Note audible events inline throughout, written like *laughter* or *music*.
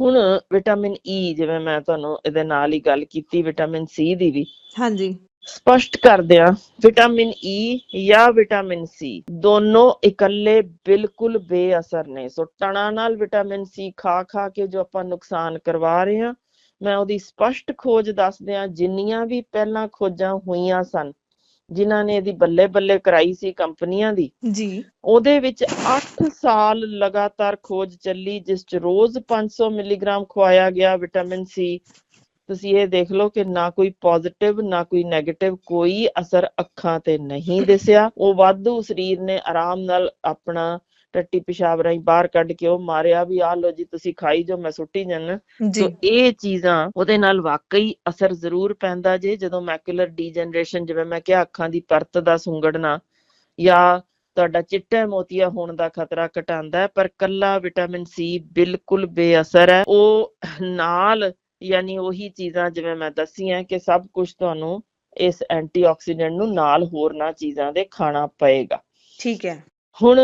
ਹੁਣ vitamin E ਜਿਵੇਂ ਮੈਂ ਤੁਹਾਨੂੰ ਇਹਦੇ ਨਾਲ ਹੀ ਗੱਲ ਕੀਤੀ ਵਿਟਾਮਿਨ ਸੀ ਦੀ ਵੀ। ਹਾਂਜੀ। ਸਪਸ਼ਟ ਕਰਦੇ ਆ ਵਿਟਾਮਿਨ ਈ ਜਾਂ ਵਿਟਾਮਿਨ ਸੀ ਦੋਨੋਂ ਇਕੱਲੇ ਬਿਲਕੁਲ ਬੇਅਸਰ ਨੇ। ਸੋ ਟਣਾ ਨਾਲ ਵਿਟਾਮਿਨ ਸੀ ਖਾ ਖਾ ਕੇ ਜੋ ਆਪਾਂ ਨੁਕਸਾਨ ਕਰਵਾ ਰਹੇ ਹਾਂ ਮੈਂ ਉਹਦੀ ਸਪਸ਼ਟ ਖੋਜ ਦੱਸਦੇ ਆ ਜਿੰਨੀਆਂ ਵੀ ਪਹਿਲਾਂ ਖੋਜਾਂ ਹੋਈਆਂ ਸਨ ਜਿਨ੍ਹਾਂ ਨੇ ਇਹਦੀ ਬੱਲੇ ਬੱਲੇ ਕਰਾਈ ਸੀ ਕੰਪਨੀਆਂ ਦੀ ਜੀ। ਉਹਦੇ ਵਿੱਚ 8 ਸਾਲ ਲਗਾਤਾਰ ਖੋਜ ਚੱਲੀ ਜਿਸ ਚ ਰੋਜ਼ 500 ਮਿਲੀਗ੍ਰਾਮ ਖਵਾਇਆ ਗਿਆ ਵਿਟਾਮਿਨ ਸੀ। ਤੁਸੀਂ ਇਹ ਦੇਖ ਲਓ ਕਿ ਨਾ ਕੋਈ ਪੋਜ਼ਿਟਿਵ ਨਾ ਕੋਈ 네ਗੇਟਿਵ ਕੋਈ ਅਸਰ ਅੱਖਾਂ ਤੇ ਨਹੀਂ ਦਿਸਿਆ। ਉਹ ਵਾਧੂ ਸਰੀਰ ਨੇ ਆਰਾਮ ਨਾਲ ਆਪਣਾ ਟੱਟੀ ਪਿਸ਼ਾਬ ਰਾਹੀਂ ਬਾਹਰ ਕੱਢ ਕੇ ਉਹ ਮਾਰਿਆ ਵੀ ਆ ਲੋ ਜੀ ਤੁਸੀਂ ਖਾਈ ਜੋ ਮੈਂ ਸੁੱਟੀ ਜਾਨਾ। ਜੀ। ਸੋ ਇਹ ਚੀਜ਼ਾਂ ਉਹਦੇ ਨਾਲ ਵਾਕਈ ਅਸਰ ਜ਼ਰੂਰ ਪੈਂਦਾ ਜੇ ਜਦੋਂ ਮੈਕੂਲਰ ਡੀਜਨਰੇਸ਼ਨ ਜਿਵੇਂ ਮੈਂ ਕਿਹਾ ਅੱਖਾਂ ਦੀ ਪਰਤ ਦਾ ਸੁੰਗੜਨਾ ਜਾਂ ਤੁਹਾਡਾ ਚਿੱਟੇ ਮੋਤੀਆ ਹੋਣ ਦਾ ਖਤਰਾ ਘਟਾਉਂਦਾ ਪਰ ਕੱਲਾ ਵਿਟਾਮਿਨ ਸੀ ਬਿਲਕੁਲ ਬੇਅਸਰ ਹੈ। ਉਹ ਨਾਲ ਯਾਨੀ ਉਹੀ ਚੀਜ਼ਾਂ ਜਿਵੇਂ ਮੈਂ ਦੱਸੀਆਂ ਕਿ ਸਭ ਕੁਝ ਤੁਹਾਨੂੰ ਇਸ ਐਂਟੀਆਕਸੀਡੈਂਟ ਨੂੰ ਨਾਲ ਹੋਰਨਾਂ ਚੀਜ਼ਾਂ ਦੇ ਖਾਣਾ ਪਏਗਾ। ਠੀਕ ਹੈ। ਹੁਣ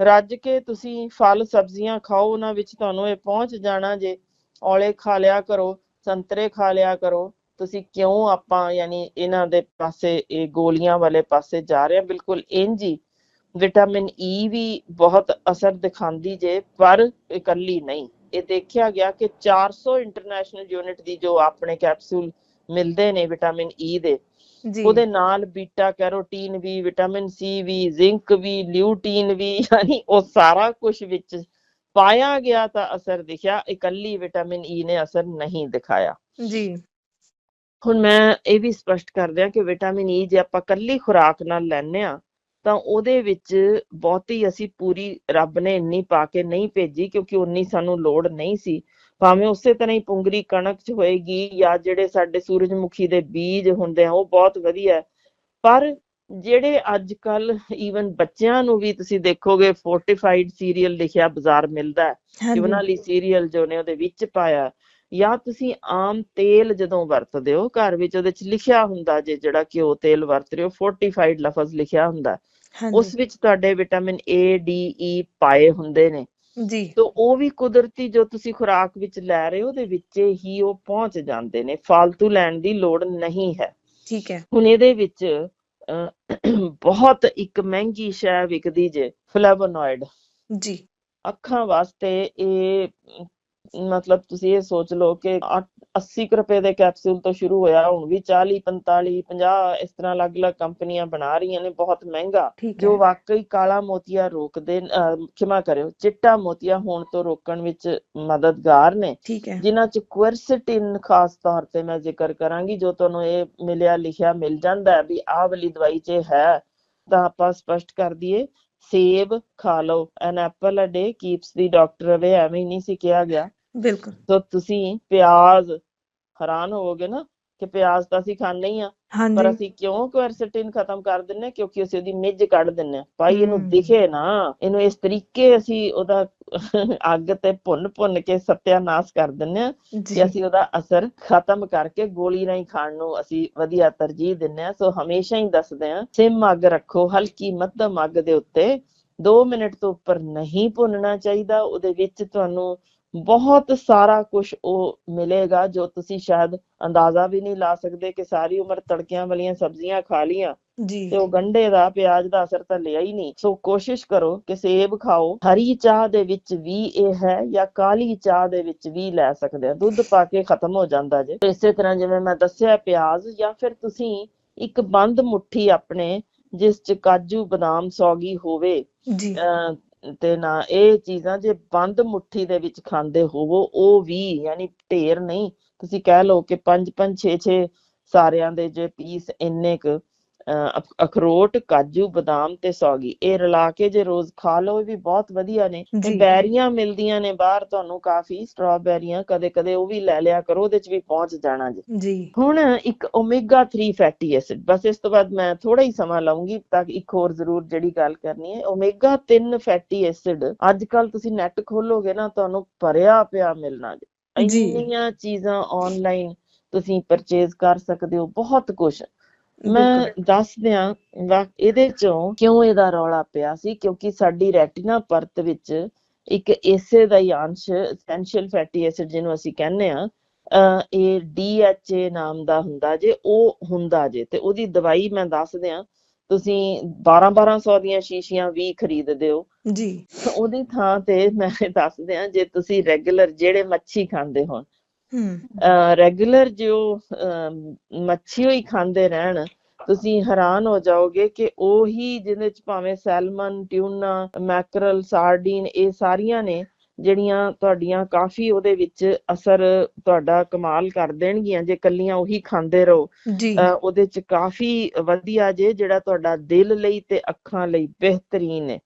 ਰੱਜ ਕੇ ਤੁਸੀਂ ਫਲ, ਸਬਜ਼ੀਆਂ ਖਾਓ, ਉਹਨਾਂ ਵਿੱਚ ਤੁਹਾਨੂੰ ਇਹ ਪਹੁੰਚ ਜਾਣਾ ਜੇ ਔਲੇ ਖਾ ਲਿਆ ਕਰੋ, ਸੰਤਰੇ ਖਾ ਲਿਆ ਕਰੋ, ਤੁਸੀਂ ਕਿਉਂ ਆਪਾਂ ਯਾਨੀ ਇਹਨਾਂ ਦੇ ਪਾਸੇ, ਇਹ ਗੋਲੀਆਂ ਵਾਲੇ ਪਾਸੇ ਜਾ ਰਹੇ ਆ ਬਿਲਕੁਲ ਇੰਜ ਹੀ ਵਿਟਾਮਿਨ ਈ ਵੀ ਬਹੁਤ ਅਸਰ ਦਿਖਾਉਂਦੀ ਜੇ, ਪਰ ਇਕੱਲੀ ਨਹੀਂ। ਇਹ ਦੇਖਿਆ ਗਿਆ ਕਿ 400 ਇੰਟਰਨੈਸ਼ਨਲ ਯੂਨਿਟ ਦੀ ਜੋ ਆਪਣੇ ਕੈਪਸੂਲ ਮਿਲਦੇ ਨੇ ਵਿਟਾਮਿਨ ਈ ਦੇ ਉਹਦੇ ਨਾਲ ਬੀਟਾ ਕੈਰੋਟੀਨ ਵੀ ਵਿਟਾਮਿਨ ਸੀ ਵੀ ਜ਼ਿੰਕ ਵੀ ਲਿਊਟੀਨ ਵੀ ਯਾਨੀ ਉਹ ਸਾਰਾ ਕੁਝ ਵਿੱਚ ਪਾਇਆ ਗਿਆ ਤਾਂ ਅਸਰ ਦਿਖਿਆ। ਇਕੱਲੀ ਵਿਟਾਮਿਨ ਈ ਨੇ ਅਸਰ ਨਹੀਂ ਦਿਖਾਇਆ। ਜੀ। ਹੁਣ ਮੈਂ ਇਹ ਵੀ ਸਪਸ਼ਟ ਕਰ ਦਿਆਂ ਕਿ ਵਿਟਾਮਿਨ ਈ ਜੇ ਆਪਾਂ ਕੱਲੀ ਖੁਰਾਕ ਨਾਲ ਲੈਂਦੇ ਆ ਤਾਂ ਉਹਦੇ ਵਿੱਚ ਬਹੁਤੀ ਅਸੀਂ ਪੂਰੀ ਰੱਬ ਨੇ ਇੰਨੀ ਪਾ ਕੇ ਨਹੀਂ ਭੇਜੀ ਕਿਉਂਕਿ ਉਨੀ ਸਾਨੂੰ ਲੋੜ ਨਹੀਂ ਸੀ। ਭਾਵੇਂ ਉਸੇ ਤਰ੍ਹਾਂ ਹੀ ਪੁੰਗਰੀ ਕਣਕ ਚ ਹੋਏਗੀ ਜਾਂ ਜਿਹੜੇ ਸਾਡੇ ਸੂਰਜਮੁਖੀ ਦੇ ਬੀਜ ਹੁੰਦੇ ਆ ਉਹ ਬਹੁਤ ਵਧੀਆ। ਪਰ ਜਿਹੜੇ ਅੱਜ ਕੱਲ ਈਵਨ ਬੱਚਿਆਂ ਨੂੰ ਵੀ ਤੁਸੀਂ ਦੇਖੋਗੇ ਫੋਰਟੀਫਾਈਡ ਸੀਰੀਅਲ ਲਿਖਿਆ ਬਾਜ਼ਾਰ ਮਿਲਦਾ ਹੈ। ਕਿ ਉਹਨਾਂ ਲਈ ਸੀਰੀਅਲ ਜੋ ਨੇ ਉਹਦੇ ਵਿੱਚ ਪਾਇਆ ਜਾਂ ਤੁਸੀਂ ਆਮ ਤੇਲ ਜਦੋਂ ਵਰਤਦੇ ਹੋ ਘਰ ਵਿੱਚ ਉਹਦੇ ਚ ਲਿਖਿਆ ਹੁੰਦਾ ਜੇ ਜਿਹੜਾ ਘਿਓ ਤੇਲ ਵਰਤ ਰਹੇ ਹੋ ਫੋਰਟੀਫਾਈਡ ਲਫ਼ਜ਼ ਲਿਖਿਆ ਹੁੰਦਾ ਉਸ ਵਿੱਚ ਤੁਹਾਡੇ ਵਿਟਾਮਿਨ ਏ ਡੀ ਈ ਪਾਏ ਹੁੰਦੇ ਨੇ। ਜੀ। ਤੋ ਉਹ ਵੀ ਕੁਦਰਤੀ ਜੋ ਤੁਸੀਂ ਖੁਰਾਕ ਵਿੱਚ ਲੈ ਰਹੇ ਹੋ ਉਹਦੇ ਵਿੱਚ ਹੀ ਉਹ ਪਹੁੰਚ ਜਾਂਦੇ ਨੇ। ਫालतू ਲੈਣ ਦੀ ਲੋੜ ਨਹੀਂ ਹੈ। ਠੀਕ ਹੈ। ਹੁਣ ਇਹਦੇ ਵਿੱਚ ਬਹੁਤ ਇੱਕ ਮਹਿੰਗੀ ਸ਼ੈ ਵਿਕਦੀ ਜੇ ਫਲੈਵੋਨੋਇਡ ਜੀ। ਅੱਖਾਂ ਵਾਸਤੇ ਇਹ ਮਤਲਬ ਤੁਸੀਂ ਇਹ ਸੋਚ ਲਓ ਕਿ 80 ਕੁ ਰੁਪਏ ਦੇ ਕੈਪਸੂਲ ਤੋਂ ਸ਼ੁਰੂ ਹੋਇਆ ਹੁਣ ਵੀ 40 45 50 ਇਸ ਤਰ੍ਹਾਂ ਅਲੱਗ-ਅਲੱਗ ਕੰਪਨੀਆਂ ਬਣਾ ਰਹੀਆਂ ਨੇ ਬਹੁਤ ਮਹਿੰਗਾ ਜੋ ਵਾਕਈ ਕਾਲਾ ਮੋਤੀਆ ਰੋਕਦੇ ਖਿਮਾ ਕਰਿਓ ਚਿੱਟਾ ਮੋਤੀਆ ਹੋਣ ਤੋਂ ਰੋਕਣ ਵਿੱਚ ਮਦਦਗਾਰ ਨੇ ਜਿਨ੍ਹਾਂ ਚ ਕੁਐਰਸਿਟਿਨ ਖਾਸ ਤੌਰ ਤੇ ਮੈਂ ਜ਼ਿਕਰ ਕਰਾਂਗੀ ਜੋ ਤੁਹਾਨੂੰ ਇਹ ਮਿਲਿਆ ਲਿਖਿਆ ਮਿਲ ਜਾਂਦਾ ਵੀ ਆਹ ਵਾਲੀ ਦਵਾਈ 'ਚ ਹੈ ਤਾਂ ਆਪਾਂ ਸਪਸ਼ਟ ਕਰ ਦਈਏ ਸੇਬ ਖਾ ਲਓ an apple a day keeps the doctor away ਐਵੇਂ ਨਹੀਂ ਸੀ ਕਿਹਾ ਗਿਆ। ਬਿਲਕੁਲ। ਸੋ ਤੁਸੀਂ ਪਿਆਜ਼ ਹੈਰਾਨ ਹੋਵੋਗੇ ਨਾ ਕਿ ਪਿਆਜ਼ ਤਾਂ ਅਸੀਂ ਖਾਂਦੇ ਹੀ ਆ ਪਰ ਅਸੀਂ ਕਿਉਂ ਕੁਐਰਸਿਟਿਨ ਖਤਮ ਕਰ ਦਿੰਨੇ ਕਿਉਂਕਿ ਅਸੀਂ ਉਹਦੀ ਮਿੱਝ ਕੱਢ ਦਿੰਨੇ ਭਾਈ ਇਹਨੂੰ। ਦਿਖੇ ਨਾ ਇਹਨੂੰ ਇਸ ਤਰੀਕੇ ਅਸੀਂ ਉਹਦਾ *laughs* ਅੱਗ ਤੇ ਭੁੰਨ ਭੁੰਨ ਕੇ ਸਤਿਆਨਾਸ਼ ਕਰ ਦਿੰਨੇ ਕਿ ਅਸੀਂ ਉਹਦਾ ਅਸਰ ਖਤਮ ਕਰਕੇ ਗੋਲੀ ਨਹੀਂ ਖਾਣ ਨੂੰ ਅਸੀਂ ਵਧੀਆ ਤਰਜੀਹ ਦਿੰਨੇ ਸੋ ਹਮੇਸ਼ਾ ਹੀ ਦੱਸਦੇ ਆ ਸਿਮ ਅੱਗ ਰੱਖੋ ਹਲਕੀ ਮੱਧਮ ਅੱਗ ਦੇ ਉੱਤੇ 2 ਮਿੰਟ ਤੋਂ ਉੱਪਰ ਨਹੀਂ ਭੁੰਨਣਾ ਚਾਹੀਦਾ। ਉਹਦੇ ਵਿੱਚ ਤੁਹਾਨੂੰ ਬਹੁਤ ਸਾਰਾ ਕੁਝ ਉਹ ਮਿਲੇਗਾ ਜੋ ਤੁਸੀਂ ਸ਼ਾਇਦ ਅੰਦਾਜ਼ਾ ਵੀ ਨਹੀਂ ਲਾ ਸਕਦੇ ਕਿ ਸਾਰੀ ਉਮਰ ਤੜਕਿਆਂ ਵਾਲੀਆਂ ਸਬਜ਼ੀਆਂ ਖਾ ਲੀਆਂ ਜੀ। ਤੇ ਉਹ ਗੰਢੇ ਦਾ ਪਿਆਜ਼ ਦਾ ਅਸਰ ਤਾਂ ਲਿਆ ਹੀ ਨਹੀਂ। ਸੋ ਕੋਸ਼ਿਸ਼ ਕਰੋ ਕਿ ਸੇਬ ਖਾਓ। ਹਰੀ ਚਾਹ ਦੇ ਵਿੱਚ ਵੀ ਇਹ ਹੈ ਜਾਂ ਕਾਲੀ ਚਾਹ ਦੇ ਵਿੱਚ ਵੀ ਲੈ ਸਕਦੇ ਆ। ਦੁੱਧ ਪਾ ਕੇ ਖਤਮ ਹੋ ਜਾਂਦਾ ਜੇ। ਇਸੇ ਤਰ੍ਹਾਂ ਜਿਵੇਂ ਮੈਂ ਦੱਸਿਆ ਪਿਆਜ਼ ਜਾਂ ਫਿਰ ਤੁਸੀਂ ਇੱਕ ਬੰਦ ਮੁੱਠੀ ਆਪਣੇ ਜਿਸ ਚ ਕਾਜੂ ਬਦਾਮ ਸੌਗੀ ਹੋਵੇ ਜੀ। ਤੇ ਨਾ ਇਹ ਚੀਜ਼ਾਂ ਜੇ ਬੰਦ ਮੁੱਠੀ ਦੇ ਵਿੱਚ ਖਾਂਦੇ ਹੋਵੋ, ਉਹ ਵੀ ਯਾਨੀ ਢੇਰ ਨਹੀਂ। ਤੁਸੀਂ ਕਹਿ ਲਓ ਕਿ 5 5 6 6 ਸਾਰਿਆਂ ਦੇ ਜੇ ਪੀਸ ਇੰਨੇ ਕ ਅਖਰੋਟ ਕਾਜੂ ਬਦਾਮ ਤੇ ਸੌਗੀ। ਇਹ ਰਲਾ ਕੇ ਜੇ ਰੋਜ਼ ਖਾ ਲਓ ਇਹ ਵੀ ਬਹੁਤ ਵਧੀਆ ਨੇ। ਤੇ। ਬੈਰੀਆਂ ਮਿਲਦੀਆਂ ਨੇ ਬਾਹਰ ਤੁਹਾਨੂੰ ਕਾਫੀ ਸਟ੍ਰਾਬੇਰੀਆਂ ਕਦੇ ਕਦੇ ਉਹ ਵੀ ਲੈ ਲਿਆ ਕਰੋ ਉਹਦੇ ਚ ਵੀ ਪਹੁੰਚ ਜਾਣਾ ਜੀ। ਹੁਣ ਇੱਕ ਓਮੇਗਾ 3 ਫੈਟੀ ਐਸਿਡ ਬਸ ਇਸ ਤੋਂ ਬਾਅਦ ਮੈਂ ਥੋੜਾ ਹੀ ਸਮਾਂ ਲਵਾਂਗੀ ਤਾਂ ਇੱਕ ਹੋਰ ਜ਼ਰੂਰ ਜਿਹੜੀ ਗੱਲ ਕਰਨੀ ਹੈ। ਓਮੇਗਾ 3 ਫੈਟੀ ਐਸਿਡ ਅੱਜ ਕੱਲ ਤੁਸੀਂ ਨੈਟ ਖੋਲੋਗੇ ਨਾ ਤੁਹਾਨੂੰ ਭਰਿਆ ਪਿਆ ਮਿਲਣਾ ਜੀ। ਜੀ। ਇੰਨੀਆਂ ਚੀਜ਼ਾਂ ਆਨਲਾਈਨ ਤੁਸੀਂ ਪਰਚੇਜ਼ ਕਰ ਸਕਦੇ ਹੋ ਬਹੁਤ ਕੁਝ ਮੈਂ ਦੱਸ ਦਿਆਂ ਵਾ ਇਹਦੇ ਚੋਂ ਕਿਉਂ ਇਹਦਾ ਰੌਲਾ ਪਿਆ ਸੀ? ਕਿਉਂਕਿ ਸਾਡੀ ਰੈਟੀਨਾ ਪਰਤ ਵਿੱਚ ਇੱਕ ਇਸੇ ਦਾ ਹੀ ਅੰਸ਼ ਐਸੈਂਸ਼ੀਅਲ ਫੈਟੀ ਐਸਿਡ ਜਿਹਨੂੰ ਅਸੀਂ ਕਹਿੰਦੇ ਆ ਇਹ DHA ਨਾਮ ਦਾ ਹੁੰਦਾ ਜੇ ਉਹ ਹੁੰਦਾ ਜੇ ਤੇ ਉਹਦੀ ਦਵਾਈ ਮੈਂ ਦੱਸ ਦਿਆਂ ਤੁਸੀਂ 12 1200 ਦੀਆਂ ਸ਼ੀਸ਼ੀਆਂ ਵੀ ਖਰੀਦਦੇ ਹੋ। ਜੀ। ਉਹਦੀ ਥਾਂ ਤੇ ਮੈਂ ਦੱਸ ਦਿਆਂ ਜੇ ਤੁਸੀਂ ਰੈਗੂਲਰ ਜਿਹੜੇ ਮੱਛੀ ਖਾਂਦੇ ਹੂੰ ਰੈਗੂਲਰ ਜੋ ਮੱਛੀ ਹੋਈ ਖਾਂਦੇ ਰਹਿਣ ਤੁਸੀਂ ਹੈਰਾਨ ਹੋ ਜਾਓਗੇ ਕਿ ਉਹੀ ਜਿਹਦੇ ਚ ਭਾਵੇਂ ਸੈਲਮਨ ਟਿਊਨਾ ਮੈਕਰਲ ਸਾਰਡੀਨ ਇਹ ਸਾਰੀਆਂ ਨੇ ਜਿਹੜੀਆਂ ਤੁਹਾਡੀਆਂ ਕਾਫੀ ਉਹਦੇ ਵਿੱਚ ਅਸਰ ਤੁਹਾਡਾ ਕਮਾਲ ਕਰ ਦੇਣਗੀਆਂ ਜੇ ਕੱਲੀਆਂ ਉਹੀ ਖਾਂਦੇ ਰਹੋ। ਉਹਦੇ ਚ ਕਾਫੀ ਵਧੀਆ ਜੇ ਜਿਹੜਾ ਤੁਹਾਡਾ ਦਿਲ ਲਈ ਤੇ ਅੱਖਾਂ ਲਈ ਬਿਹਤਰੀਨ ਹੈ